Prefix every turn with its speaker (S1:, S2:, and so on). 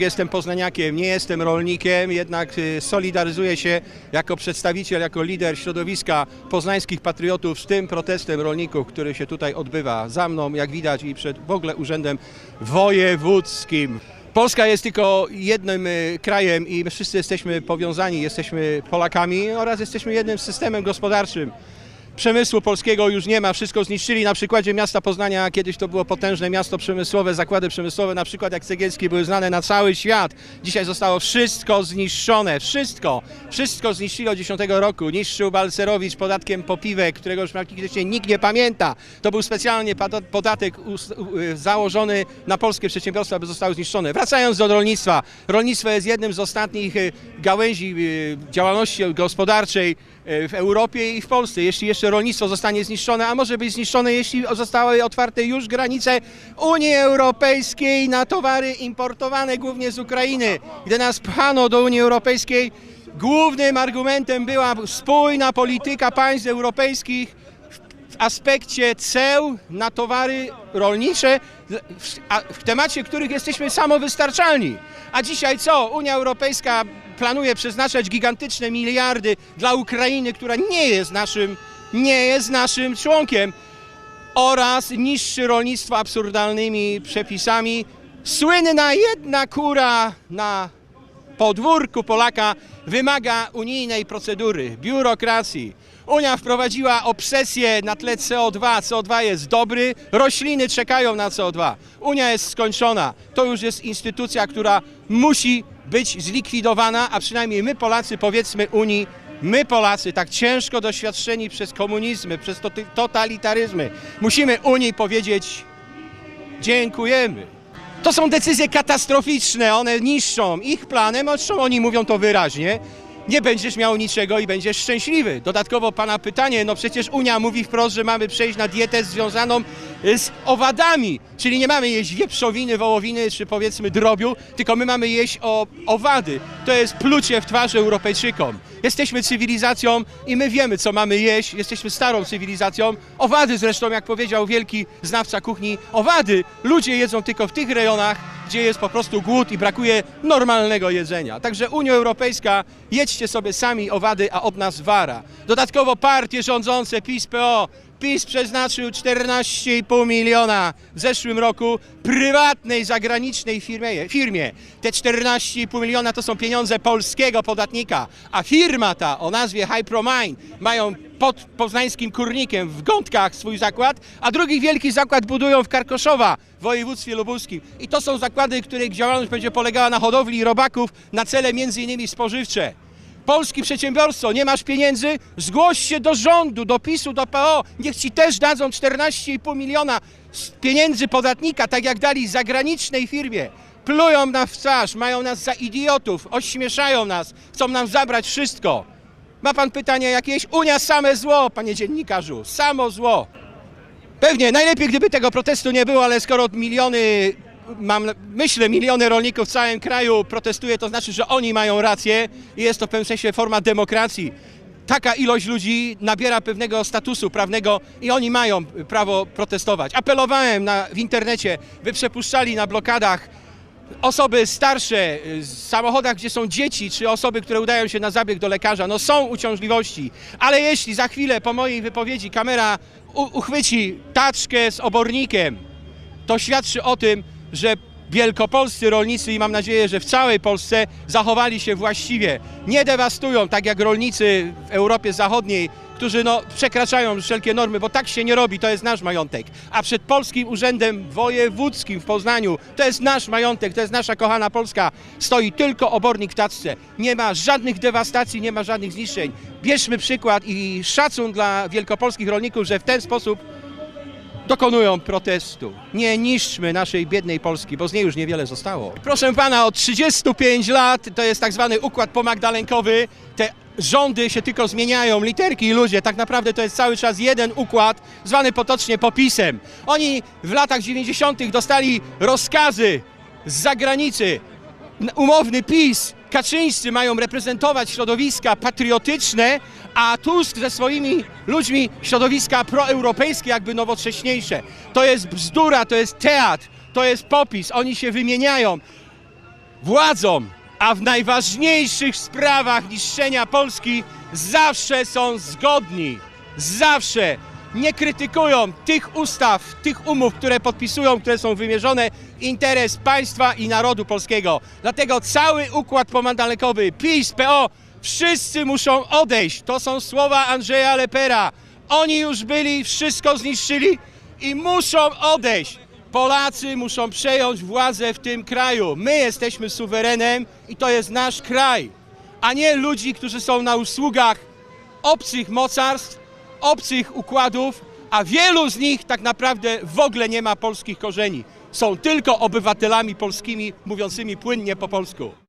S1: Jestem poznaniakiem, nie jestem rolnikiem, jednak y, solidaryzuję się jako przedstawiciel, jako lider środowiska poznańskich patriotów z tym protestem rolników, który się tutaj odbywa za mną, jak widać, i przed w ogóle urzędem wojewódzkim. Polska jest tylko jednym y, krajem i my wszyscy jesteśmy powiązani, jesteśmy Polakami oraz jesteśmy jednym systemem gospodarczym. Przemysłu polskiego już nie ma, wszystko zniszczyli. Na przykładzie miasta Poznania, kiedyś to było potężne miasto przemysłowe, zakłady przemysłowe, na przykład jak Cegielskie, były znane na cały świat. Dzisiaj zostało wszystko zniszczone, wszystko. Wszystko zniszczyli od 10 roku. Niszczył Balcerowicz podatkiem popiwek, którego już praktycznie nikt nie pamięta. To był specjalnie podatek założony na polskie przedsiębiorstwa, aby zostały zniszczone. Wracając do rolnictwa. Rolnictwo jest jednym z ostatnich y, gałęzi y, działalności gospodarczej w Europie i w Polsce. Jeśli jeszcze rolnictwo zostanie zniszczone, a może być zniszczone, jeśli zostały otwarte już granice Unii Europejskiej na towary importowane głównie z Ukrainy. Gdy nas pchano do Unii Europejskiej, głównym argumentem była spójna polityka państw europejskich w aspekcie ceł na towary rolnicze, w temacie których jesteśmy samowystarczalni. A dzisiaj co? Unia Europejska planuje przeznaczać gigantyczne miliardy dla Ukrainy, która nie jest naszym, nie jest naszym członkiem oraz niższy rolnictwo absurdalnymi przepisami. Słynna jedna kura na podwórku Polaka wymaga unijnej procedury, biurokracji. Unia wprowadziła obsesję na tle CO2. CO2 jest dobry, rośliny czekają na CO2. Unia jest skończona. To już jest instytucja, która musi być zlikwidowana, a przynajmniej my Polacy powiedzmy Unii, my Polacy, tak ciężko doświadczeni przez komunizmy, przez totalitaryzmy, musimy Unii powiedzieć dziękujemy. To są decyzje katastroficzne, one niszczą ich planem, zresztą oni mówią to wyraźnie. Nie będziesz miał niczego i będziesz szczęśliwy. Dodatkowo pana pytanie, no przecież Unia mówi wprost, że mamy przejść na dietę związaną z owadami, czyli nie mamy jeść wieprzowiny, wołowiny czy powiedzmy drobiu, tylko my mamy jeść o, owady. To jest plucie w twarz Europejczykom. Jesteśmy cywilizacją i my wiemy, co mamy jeść. Jesteśmy starą cywilizacją. Owady zresztą, jak powiedział wielki znawca kuchni, owady ludzie jedzą tylko w tych rejonach, gdzie jest po prostu głód i brakuje normalnego jedzenia. Także Unia Europejska, jedźcie sobie sami owady, a od nas wara. Dodatkowo partie rządzące PiS-PO PiS przeznaczył 14,5 miliona w zeszłym roku prywatnej, zagranicznej firmie. firmie. Te 14,5 miliona to są pieniądze polskiego podatnika, a firma ta o nazwie Hypromine mają pod poznańskim Kurnikiem w Gątkach swój zakład, a drugi wielki zakład budują w Karkoszowa w województwie lubuskim. I to są zakłady, których działalność będzie polegała na hodowli robaków na cele innymi spożywcze. Polski przedsiębiorstwo, nie masz pieniędzy? Zgłoś się do rządu, do PiSu, do PO. Niech ci też dadzą 14,5 miliona pieniędzy podatnika, tak jak dali zagranicznej firmie. Plują nam w twarz, mają nas za idiotów, ośmieszają nas, chcą nam zabrać wszystko. Ma pan pytanie jakieś? Unia same zło, panie dziennikarzu, samo zło. Pewnie, najlepiej gdyby tego protestu nie było, ale skoro miliony, mam, myślę, miliony rolników w całym kraju protestuje, to znaczy, że oni mają rację i jest to w pewnym sensie forma demokracji. Taka ilość ludzi nabiera pewnego statusu prawnego i oni mają prawo protestować. Apelowałem na, w internecie, by przepuszczali na blokadach osoby starsze y, w samochodach, gdzie są dzieci, czy osoby, które udają się na zabieg do lekarza, no są uciążliwości, ale jeśli za chwilę po mojej wypowiedzi kamera uchwyci taczkę z obornikiem, to świadczy o tym, że wielkopolscy rolnicy i mam nadzieję, że w całej Polsce zachowali się właściwie. Nie dewastują tak jak rolnicy w Europie Zachodniej, którzy no, przekraczają wszelkie normy, bo tak się nie robi, to jest nasz majątek. A przed Polskim Urzędem Wojewódzkim w Poznaniu, to jest nasz majątek, to jest nasza kochana Polska, stoi tylko obornik w tacce. Nie ma żadnych dewastacji, nie ma żadnych zniszczeń. Bierzmy przykład i szacun dla wielkopolskich rolników, że w ten sposób dokonują protestu. Nie niszczmy naszej biednej Polski, bo z niej już niewiele zostało. Proszę pana, od 35 lat to jest tak zwany układ pomagdalenkowy. Te rządy się tylko zmieniają, literki i ludzie. Tak naprawdę to jest cały czas jeden układ, zwany potocznie popisem. Oni w latach 90. dostali rozkazy z zagranicy, umowny PiS, Kaczyńscy mają reprezentować środowiska patriotyczne, a Tusk ze swoimi ludźmi środowiska proeuropejskie, jakby nowocześniejsze. To jest bzdura, to jest teatr, to jest popis, oni się wymieniają. władzą, a w najważniejszych sprawach niszczenia Polski zawsze są zgodni. Zawsze nie krytykują tych ustaw, tych umów, które podpisują, które są wymierzone w interes państwa i narodu polskiego. Dlatego cały układ pomandalekowy, PiS, PO, wszyscy muszą odejść. To są słowa Andrzeja Lepera. Oni już byli, wszystko zniszczyli i muszą odejść. Polacy muszą przejąć władzę w tym kraju. My jesteśmy suwerenem i to jest nasz kraj, a nie ludzi, którzy są na usługach obcych mocarstw, obcych układów, a wielu z nich tak naprawdę w ogóle nie ma polskich korzeni. Są tylko obywatelami polskimi mówiącymi płynnie po polsku.